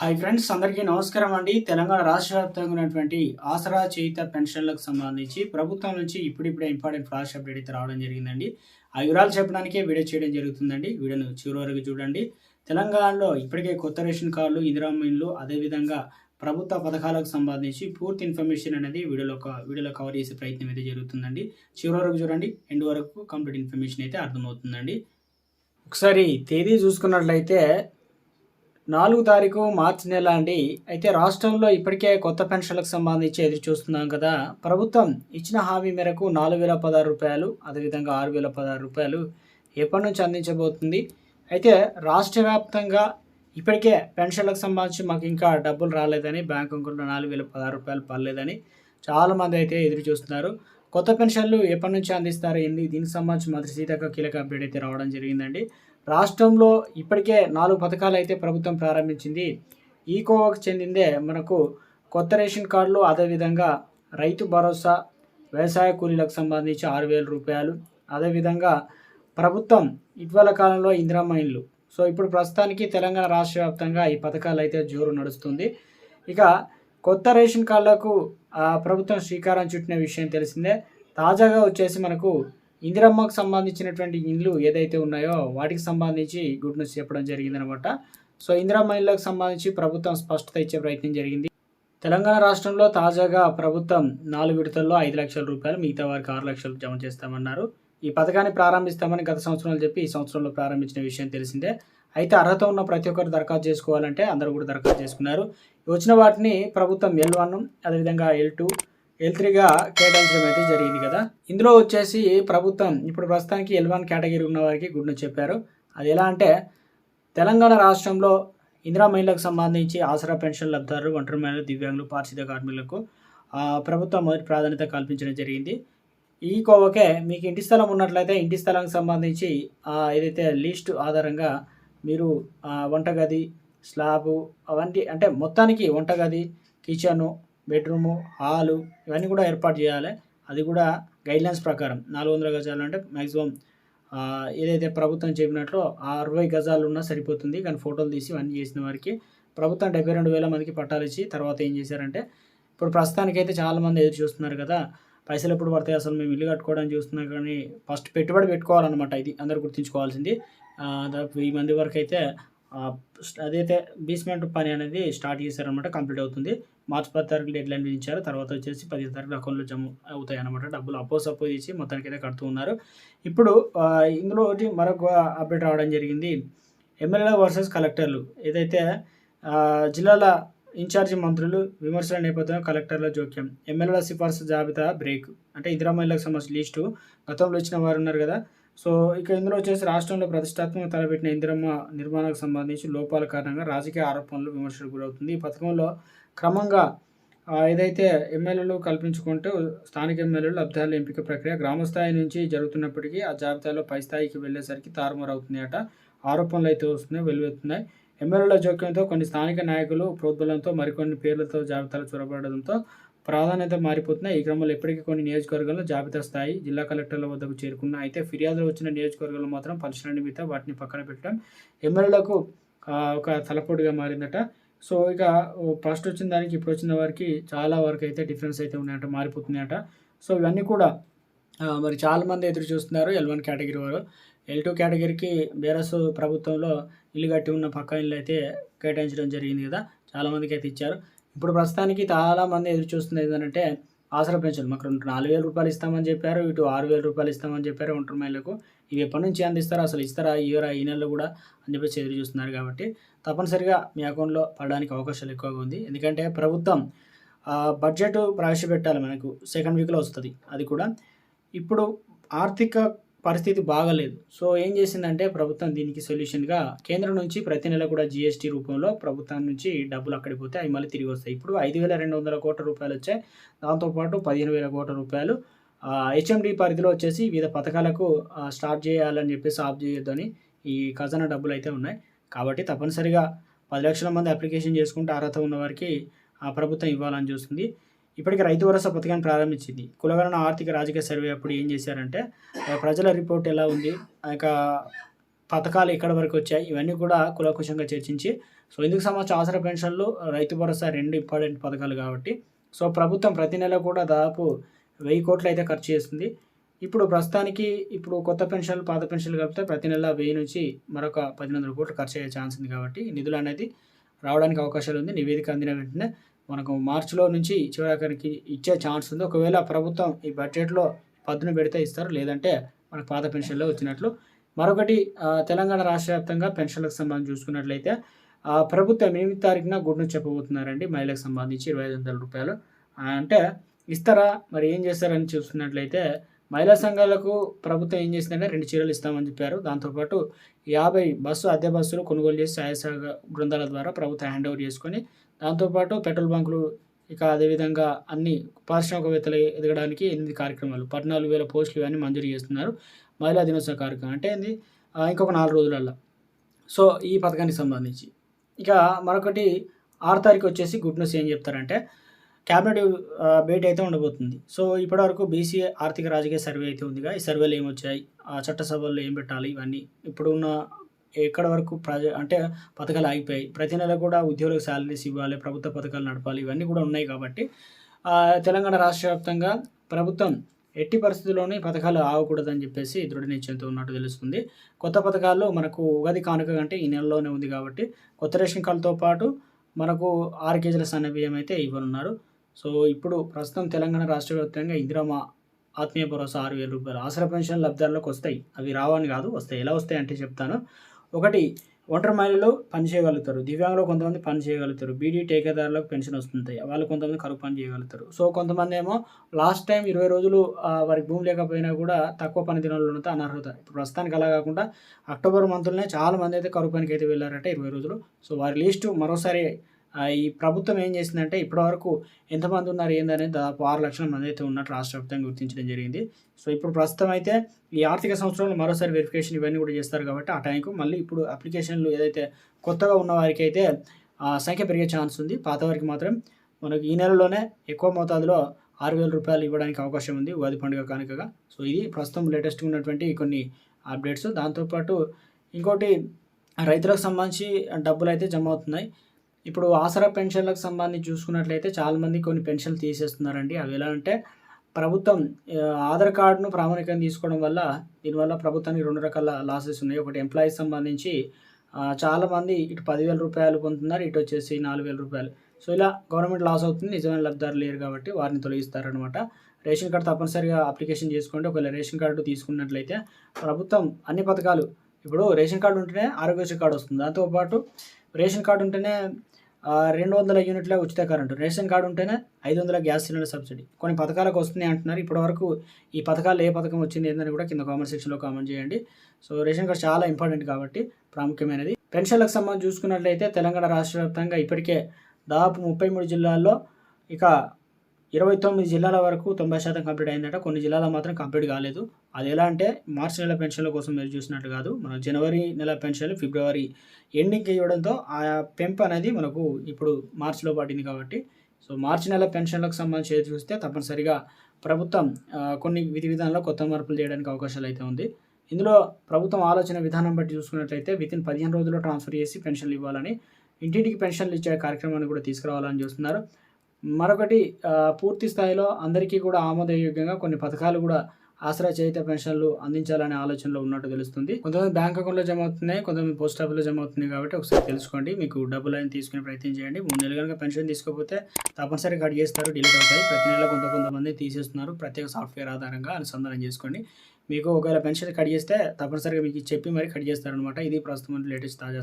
Hi friends అందరికీ నమస్కారం అండి. తెలంగాణ రాష్ట్ర వ్యాప్తంగా ఉన్నటువంటి ఆసరా చేయిత పెన్షన్లకు సంబంధించి ప్రభుత్వం నుంచి ఇప్పుడిప్పుడే ఇంపార్టెంట్ ఫ్లాష్ అప్డేట్ అయితే రావడం జరిగిందండి. ఆ వివరాలు చెప్పడానికే వీడియో చేయడం జరుగుతుందండి. వీడియోను చివరి వరకు చూడండి. తెలంగాణలో ఇప్పటికే కొత్త రేషన్ కార్డులు ఇందిరామిన్లు అదేవిధంగా ప్రభుత్వ పథకాలకు సంబంధించి పూర్తి ఇన్ఫర్మేషన్ అనేది వీడియోలో వీడియోలో కవర్ చేసే ప్రయత్నం అయితే జరుగుతుందండి. చివరి వరకు చూడండి. ఎండ్ వరకు కంప్లీట్ ఇన్ఫర్మేషన్ అయితే అర్థమవుతుందండి. ఒకసారి తేదీ చూసుకున్నట్లయితే నాలుగు తారీఖు మార్చి నెల అండి. అయితే రాష్ట్రంలో ఇప్పటికే కొత్త పెన్షన్లకు సంబంధించి ఎదురు చూస్తున్నాం కదా. ప్రభుత్వం ఇచ్చిన హామీ మేరకు నాలుగు వేల పదహారు రూపాయలు అదేవిధంగా ఆరు వేల పదహారు రూపాయలు ఎప్పటి నుంచి అందించబోతుంది? అయితే రాష్ట్ర వ్యాప్తంగా ఇప్పటికే పెన్షన్లకు సంబంధించి మాకు ఇంకా డబ్బులు రాలేదని బ్యాంక్ అకౌంట్లో నాలుగు వేల పదహారు రూపాయలు పర్లేదని చాలామంది అయితే ఎదురు చూస్తున్నారు. కొత్త పెన్షన్లు ఎప్పటి నుంచి అందిస్తారు ఏంది? దీనికి సంబంధించి మంత్రి సీతక్క కీలక అప్డేట్ అయితే రావడం జరిగిందండి. రాష్ట్రంలో ఇప్పటికే నాలుగు పథకాలు అయితే ప్రభుత్వం ప్రారంభించింది. ఈ కోవకు చెందిందే మనకు కొత్త రేషన్ కార్డులు అదేవిధంగా రైతు భరోసా వ్యవసాయ కూలీలకు సంబంధించి ఆరు వేల రూపాయలు. అదేవిధంగా ప్రభుత్వం ఇటీవల కాలంలో ఇందిరమ్మ ఇండ్లు సో ఇప్పుడు ప్రస్తుతానికి తెలంగాణ రాష్ట్ర వ్యాప్తంగా ఈ పథకాలు అయితే జోరు నడుస్తుంది. ఇక కొత్త రేషన్ కార్డులకు ప్రభుత్వం శ్రీకారం చుట్టిన విషయం తెలిసిందే. తాజాగా వచ్చేసి మనకు ఇందిరమ్మకు సంబంధించినటువంటి ఇండ్లు ఏదైతే ఉన్నాయో వాటికి సంబంధించి గుడ్ న్యూస్ చెప్పడం జరిగిందనమాట. సో ఇందిరమ్మ ఇళ్ళకు సంబంధించి ప్రభుత్వం స్పష్టత ఇచ్చే ప్రయత్నం జరిగింది. తెలంగాణ రాష్ట్రంలో తాజాగా ప్రభుత్వం నాలుగు విడతల్లో ఐదు లక్షల రూపాయలు మిగతా వారికి ఆరు లక్షలు జమ చేస్తామన్నారు. ఈ పథకాన్ని ప్రారంభిస్తామని గత సంవత్సరాలు చెప్పి ఈ సంవత్సరంలో ప్రారంభించిన విషయం తెలిసిందే. అయితే అర్హత ఉన్న ప్రతి ఒక్కరు దరఖాస్తు చేసుకోవాలంటే అందరూ కూడా దరఖాస్తు చేసుకున్నారు. వచ్చిన వాటిని ప్రభుత్వం ఎల్ వన్ అదేవిధంగా ఎల్ టూ ఎల్ త్రీగా కేటాయించడం అయితే జరిగింది కదా. ఇందులో వచ్చేసి ప్రభుత్వం ఇప్పుడు ప్రస్తుతానికి ఎల్ వన్ కేటగిరీ ఉన్న వారికి గుడ్ను చెప్పారు. అది ఎలా అంటే తెలంగాణ రాష్ట్రంలో ఇందిరా మహిళలకు సంబంధించి ఆసరా పెన్షన్ లబ్ధారులు ఒంటరి మహిళలు దివ్యాంగులు పారిశుద్ధ కార్మికులకు ప్రభుత్వం మొదటి ప్రాధాన్యత కల్పించడం జరిగింది. ఈ కోవకే మీకు ఇంటి స్థలం ఉన్నట్లయితే ఇంటి స్థలానికి సంబంధించి ఏదైతే లిస్ట్ ఆధారంగా మీరు వంటగది స్లాబు అవన్నీ అంటే మొత్తానికి వంటగది కిచెను బెడ్రూము హాలు ఇవన్నీ కూడా ఏర్పాటు చేయాలి. అది కూడా గైడ్లైన్స్ ప్రకారం నాలుగు వందల గజాలు అంటే మ్యాక్సిమం ఏదైతే ప్రభుత్వం చెప్పినట్లు అరవై గజాలు ఉన్నా సరిపోతుంది. కానీ ఫోటోలు తీసి ఇవన్నీ చేసిన వారికి ప్రభుత్వం డెబ్బై రెండు వేల మందికి పట్టాలు ఇచ్చి తర్వాత ఏం చేశారంటే ఇప్పుడు ప్రస్తుతానికైతే చాలామంది ఎదురు చూస్తున్నారు కదా పైసలు ఎప్పుడు పడతాయి? అసలు మేము ఇల్లు కట్టుకోవడానికి చూస్తున్నాం కానీ ఫస్ట్ పెట్టుబడి పెట్టుకోవాలన్నమాట ఇది. అందరూ గుర్తుంచుకోవాల్సింది. దాదాపు వెయ్యి మంది వరకు అయితే అదైతే బేస్మెంట్ పని అనేది స్టార్ట్ చేశారనమాట కంప్లీట్ అవుతుంది. మార్చి పది తారీఖు డెడ్ లైన్ విధించారు. తర్వాత వచ్చేసి పదిహేను తారీఖు అకౌంట్లో జమ అవుతాయి అనమాట డబ్బులు అపోజ్ అపోజ్ ఇచ్చి మొత్తానికి అయితే కడుతూ ఉన్నారు. ఇప్పుడు ఇందులో ఒకటి మరొక అప్డేట్ రావడం జరిగింది. ఎమ్మెల్యేల వర్సెస్ కలెక్టర్లు ఏదైతే జిల్లాల ఇన్ఛార్జి మంత్రులు విమర్శల నేపథ్యంలో కలెక్టర్ల జోక్యం ఎమ్మెల్యేల సిఫార్సు జాబితా బ్రేక్ అంటే ఇందిరా మహిళలకు సంబంధించిన లిస్టు గతంలో వచ్చిన వారు ఉన్నారు కదా. సో ఇక ఇందులో వచ్చేసి రాష్ట్రంలో ప్రతిష్టాత్మక తలపెట్టిన ఇందిరమ్మ నిర్మాణానికి సంబంధించి లోపాల కారణంగా రాజకీయ ఆరోపణలు విమర్శలు గురవుతుంది. ఈ పథకంలో క్రమంగా ఏదైతే ఎమ్మెల్యేలు కల్పించుకుంటూ స్థానిక ఎమ్మెల్యేలు లబ్ధాల ఎంపిక ప్రక్రియ గ్రామ స్థాయి నుంచి జరుగుతున్నప్పటికీ ఆ జాబితాలో పై స్థాయికి వెళ్ళేసరికి తారుమారు అవుతుంది అట ఆరోపణలు అయితే వస్తున్నాయి వెలువెత్తున్నాయి. ఎమ్మెల్యేల జోక్యంతో కొన్ని స్థానిక నాయకులు ప్రోద్బలంతో మరికొన్ని పేర్లతో జాబితాలు చొరబడడంతో ప్రాధాన్యత మారిపోతున్నాయి. ఈ క్రమంలో ఇప్పటికీ కొన్ని నియోజకవర్గాల్లో జాబితా స్థాయి జిల్లా కలెక్టర్ల వద్దకు చేరుకున్న అయితే ఫిర్యాదులు వచ్చిన నియోజకవర్గాలు మాత్రం పరిశీలన నిమిత్తం వాటిని పక్కన పెట్టడం ఎమ్మెల్యేలకు ఒక తలపోటుగా మారిందట. సో ఇక ఫస్ట్ వచ్చిన దానికి ఇప్పుడు వచ్చిన వారికి చాలా వరకు అయితే డిఫరెన్స్ అయితే ఉన్నాయట మారిపోతున్నాయట. సో ఇవన్నీ కూడా మరి చాలామంది ఎదురు చూస్తున్నారు ఎల్ వన్ కేటగిరీ వారు. ఎల్ టూ కేటగిరీకి బీఆర్ఎస్ ప్రభుత్వంలో ఇల్లు కట్టి ఉన్న పక్క ఇల్లు అయితే కేటాయించడం జరిగింది కదా చాలామందికి అయితే ఇచ్చారు. ఇప్పుడు ప్రస్తుతానికి చాలామంది ఎదురు చూస్తుంది ఏంటంటే ఆసరా పెన్షన్. మాకు రెండు నాలుగు వేల రూపాయలు ఇస్తామని చెప్పారు ఇటు ఆరు వేల రూపాయలు ఇస్తామని చెప్పారు ఒంటరి మహిళలకు. ఇవి ఎప్పటి నుంచి అందిస్తారు అసలు ఇస్తారా ఇయరా ఈ నెలలో కూడా అని చెప్పేసి ఎదురు చూస్తున్నారు కాబట్టి తప్పనిసరిగా మీ అకౌంట్లో పడడానికి అవకాశాలు ఎక్కువగా ఉంది. ఎందుకంటే ప్రభుత్వం బడ్జెట్ ప్రవేశపెట్టాలి మనకు సెకండ్ వీక్లో వస్తుంది. అది కూడా ఇప్పుడు ఆర్థిక పరిస్థితి బాగలేదు. సో ఏం చేసిందంటే ప్రభుత్వం దీనికి సొల్యూషన్గా కేంద్రం నుంచి ప్రతి నెల కూడా జీఎస్టీ రూపంలో ప్రభుత్వం నుంచి డబ్బులు అక్కడికి పోతే అవి మళ్ళీ తిరిగి వస్తాయి. ఇప్పుడు ఐదు వేల రెండు వందల కోట్ల రూపాయలు వచ్చాయి. దాంతోపాటు పదిహేను వేల కోట్ల రూపాయలు హెచ్ఎండి పరిధిలో వచ్చేసి వివిధ పథకాలకు స్టార్ట్ చేయాలని చెప్పేసి ఆఫ్ చేయొద్దని ఈ ఖజానా డబ్బులు అయితే ఉన్నాయి. కాబట్టి తప్పనిసరిగా పది లక్షల మంది అప్లికేషన్ చేసుకుంటే అర్హత ఉన్న వారికి ఆ ప్రభుత్వం ఇవ్వాలని చూస్తుంది. ఇప్పటికి రైతు భరోసా పథకాన్ని ప్రారంభించింది. కులగణన ఆర్థిక రాజకీయ సర్వే అప్పుడు ఏం చేశారంటే ప్రజల రిపోర్ట్ ఎలా ఉంది ఆ యొక్క పథకాలు ఎక్కడి వరకు వచ్చాయి ఇవన్నీ కూడా కులకుశంగా చర్చించి సో ఇందుకు సంబంధించి ఆసరా పెన్షన్లు రైతు భరోసా రెండు ఇంపార్టెంట్ పథకాలు కాబట్టి సో ప్రభుత్వం ప్రతి నెల కూడా దాదాపు వెయ్యి కోట్లు అయితే ఖర్చు చేస్తుంది. ఇప్పుడు ప్రస్తుతానికి ఇప్పుడు కొత్త పెన్షన్లు పాత పెన్షన్లు కలిపితే ప్రతి నెల వెయ్యి నుంచి మరొక పదిహేను వందల కోట్లు ఖర్చు అయ్యే ఛాన్స్ ఉంది కాబట్టి నిధులు అనేది రావడానికి అవకాశాలు ఉంది. నివేదిక అందిన వెంటనే మనకు మార్చిలో నుంచి చివరికి ఇచ్చే ఛాన్స్ ఉంది. ఒకవేళ ప్రభుత్వం ఈ బడ్జెట్లో పద్దును పెడితే ఇస్తారు. లేదంటే మనకు పాత పెన్షన్లో వచ్చినట్లు. మరొకటి తెలంగాణ రాష్ట్ర వ్యాప్తంగా పెన్షన్లకు సంబంధించి చూసుకున్నట్లయితే ప్రభుత్వం ఎనిమిది తారీఖున గుడ్ను చెప్పబోతున్నారండి. మహిళలకు సంబంధించి ఇరవై ఐదు వందల రూపాయలు. అంటే ఇస్తారా? మరి ఏం చేస్తారని చూస్తున్నట్లయితే మహిళా సంఘాలకు ప్రభుత్వం ఏం చేసిందంటే రెండు చీరలు ఇస్తామని చెప్పారు. దాంతోపాటు యాభై బస్సు అద్దె బస్సులు కొనుగోలు చేసి సహాయ బృందాల ద్వారా ప్రభుత్వం హ్యాండ్ ఓవర్ చేసుకొని దాంతోపాటు పెట్రోల్ బంకులు ఇక అదేవిధంగా అన్ని పారిశ్రామికవేత్తలు ఎదగడానికి ఎనిమిది కార్యక్రమాలు పద్నాలుగు వేల పోస్టులు ఇవన్నీ మంజూరు చేస్తున్నారు మహిళా దినోత్సవ కార్యక్రమం. అంటే ఏంది? ఇంకొక నాలుగు రోజులల్లో. సో ఈ పథకానికి సంబంధించి. ఇక మరొకటి ఆరు తారీఖు వచ్చేసి గుడ్ న్యూస్ ఏం చెప్తారంటే క్యాబినెట్ భేటీ అయితే ఉండబోతుంది. సో ఇప్పటివరకు బీసీ ఆర్థిక రాజకీయ సర్వే అయితే ఉందిగా. ఈ సర్వేలు ఏమొచ్చాయి ఆ చట్టసభల్లో ఏం పెట్టాలి? ఇవన్నీ ఇప్పుడున్న ఎక్కడ వరకు ప్రజ అంటే పథకాలు ఆగిపోయాయి. ప్రతి నెల కూడా ఉద్యోగులకు శాలరీస్ ఇవ్వాలి ప్రభుత్వ పథకాలు నడపాలి ఇవన్నీ కూడా ఉన్నాయి కాబట్టి తెలంగాణ రాష్ట్ర వ్యాప్తంగా ప్రభుత్వం ఎట్టి పరిస్థితుల్లోనే పథకాలు ఆగకూడదని చెప్పేసి దృఢ నిశ్చయంతో ఉన్నట్టు తెలుస్తుంది. కొత్త పథకాల్లో మనకు ఉగాది కానుక కంటే ఈ నెలలోనే ఉంది కాబట్టి కొత్త రేషన్ కార్డుతో పాటు మనకు ఆరు కేజీల సన్న బియ్యం అయితే ఇవ్వనున్నారు. సో ఇప్పుడు ప్రస్తుతం తెలంగాణ రాష్ట్ర వ్యాప్తంగా ఇందిరమ్మ ఆత్మీయ భరోసా ఆరు వేల రూపాయలు. ఆసరా పెన్షన్ లబ్ధిదారులకు వస్తాయి. అవి రావని కాదు వస్తాయి. ఎలా వస్తాయి అంటే చెప్తాను. ఒకటి ఒంటరి మహిళలు పని చేయగలుగుతారు. దివ్యాంగులు కొంతమంది పని చేయగలుగుతారు. బీడీ టేకేదారులకు పెన్షన్ వస్తుంది వాళ్ళు కొంతమంది కరువు పని చేయగలుగుతారు. సో కొంతమంది ఏమో లాస్ట్ టైం ఇరవై రోజులు వారికి భూమి లేకపోయినా కూడా తక్కువ పని దినాలతో అనర్హత. ఇప్పుడు ప్రస్తుతానికి అలా కాకుండా అక్టోబర్ మంత్లోనే చాలా మంది అయితే కరువు పనికి అయితే వెళ్ళారట ఇరవై రోజులు. సో వారి లిస్టు మరోసారి ఈ ప్రభుత్వం ఏం చేసిందంటే ఇప్పటివరకు ఎంతమంది ఉన్నారు ఏందనేది దాదాపు ఆరు లక్షల మంది అయితే ఉన్నట్టు రాష్ట్ర వ్యాప్తంగా గుర్తించడం జరిగింది. సో ఇప్పుడు ప్రస్తుతం అయితే ఈ ఆర్థిక సంవత్సరంలో మరోసారి వెరిఫికేషన్ ఇవన్నీ కూడా చేస్తారు కాబట్టి ఆ టైంకు మళ్ళీ ఇప్పుడు అప్లికేషన్లు ఏదైతే కొత్తగా ఉన్న వారికి అయితే ఆ, సంఖ్య పెరిగే ఛాన్స్ ఉంది. పాత వారికి మాత్రం మనకు ఈ నెలలోనే ఎక్కువ మోతాదులో ఆరు వేల రూపాయలు ఇవ్వడానికి అవకాశం ఉంది ఉగాది పండుగ కానుకగా. సో ఇది ప్రస్తుతం లేటెస్ట్గా ఉన్నటువంటి కొన్ని అప్డేట్స్ దాంతోపాటు ఇంకోటి రైతులకు సంబంధించి డబ్బులు అయితే జమ అవుతున్నాయి. ఇప్పుడు ఆసరా పెన్షన్లకు సంబంధించి చూసుకున్నట్లయితే చాలామంది కొన్ని పెన్షన్లు తీసేస్తున్నారండి. అవి ఎలా అంటే ప్రభుత్వం ఆధార్ కార్డును ప్రామాణికంగా తీసుకోవడం వల్ల దీనివల్ల ప్రభుత్వానికి రెండు రకాల లాసెస్ ఉన్నాయి. ఒకటి ఎంప్లాయీస్ సంబంధించి చాలామంది ఇటు పదివేల రూపాయలు పొందుతున్నారు ఇటు వచ్చేసి నాలుగు వేల రూపాయలు. సో ఇలా గవర్నమెంట్ లాస్ అవుతుంది నిజమైన లబ్ధారు లేరు కాబట్టి వారిని తొలగిస్తారనమాట రేషన్ కార్డు తప్పనిసరిగా అప్లికేషన్ చేసుకోండి. ఒకవేళ రేషన్ కార్డు తీసుకున్నట్లయితే ప్రభుత్వం అన్ని పథకాలు ఇప్పుడు రేషన్ కార్డు ఉంటేనే ఆరోగ్యశ్రీ కార్డు వస్తుంది. దాంతోపాటు రేషన్ కార్డు ఉంటేనే రెండు వందల యూనిట్ల ఉచిత కరెంటు. రేషన్ కార్డు ఉంటేనే ఐదు వందల గ్యాస్ సిలిండర్ సబ్సిడీ. కొన్ని పథకాలకు వస్తున్నాయి అంటున్నారు. ఇప్పటివరకు ఈ పథకాలు ఏ పథకం వచ్చింది ఏందని కూడా కింద కామెంట్ సెక్షన్లో కామెంట్ చేయండి. సో రేషన్ కార్డు చాలా ఇంపార్టెంట్ కాబట్టి ప్రాముఖ్యమైనది. పెన్షన్లకు సంబంధించి చూసుకున్నట్లయితే తెలంగాణ రాష్ట్ర వ్యాప్తంగా ఇప్పటికే దాదాపు ముప్పై మూడు జిల్లాల్లో ఇక ఇరవై తొమ్మిది జిల్లాల వరకు తొంభై శాతం కంప్లీట్ అయిందట. కొన్ని జిల్లాలో మాత్రం కంప్లీట్ కాలేదు. అది ఎలా అంటే మార్చి నెల పెన్షన్ల కోసం మీరు చూసినట్టు కాదు. మన జనవరి నెల పెన్షన్లు ఫిబ్రవరి ఎండింగ్కి ఇవ్వడంతో ఆ పెంపు అనేది మనకు ఇప్పుడు మార్చిలో పడింది కాబట్టి. సో మార్చి నెల పెన్షన్లకు సంబంధించి చూస్తే తప్పనిసరిగా ప్రభుత్వం కొన్ని విధి విధానంలో కొత్త మార్పులు చేయడానికి అవకాశాలు అయితే ఉంది. ఇందులో ప్రభుత్వం ఆలోచన విధానం బట్టి చూసుకున్నట్లయితే వితిన్ పదిహేను రోజుల్లో ట్రాన్స్ఫర్ చేసి పెన్షన్లు ఇవ్వాలని ఇంటింటికి పెన్షన్లు ఇచ్చే కార్యక్రమాన్ని కూడా తీసుకురావాలని చూస్తున్నారు. మరొకటి పూర్తి స్థాయిలో అందరికీ కూడా ఆమోదయోగ్యంగా కొన్ని పథకాలు కూడా ఆసరా చేయిత పెన్షన్లు అందించాలనే ఆలోచనలో ఉన్నట్టు తెలుస్తుంది. కొంతమంది బ్యాంక్ అకౌంట్లో జమ అవుతున్నాయి కొంతమంది పోస్ట్ ఆఫీస్లో జమ అవుతున్నాయి కాబట్టి ఒకసారి తెలుసుకోండి. మీకు డబ్బులు అయినా తీసుకునే ప్రయత్నం చేయండి. మూడు నెలలు కనుక పెన్షన్ తీసుకోకపోతే తప్పనిసరిగా కట్ చేస్తారు డిలీట్ అవుతాయి. ప్రతి నెల కొంత కొంతమంది తీసేస్తున్నారు. ప్రత్యేక సాఫ్ట్వేర్ ఆధారంగా అనుసంధానం చేసుకోండి. మీకు ఒకవేళ పెన్షన్ కట్ చేస్తే తప్పనిసరిగా మీకు చెప్పి మరి కట్ చేస్తారనమాట ఇది ప్రస్తుతం లేటెస్ట్ తాజా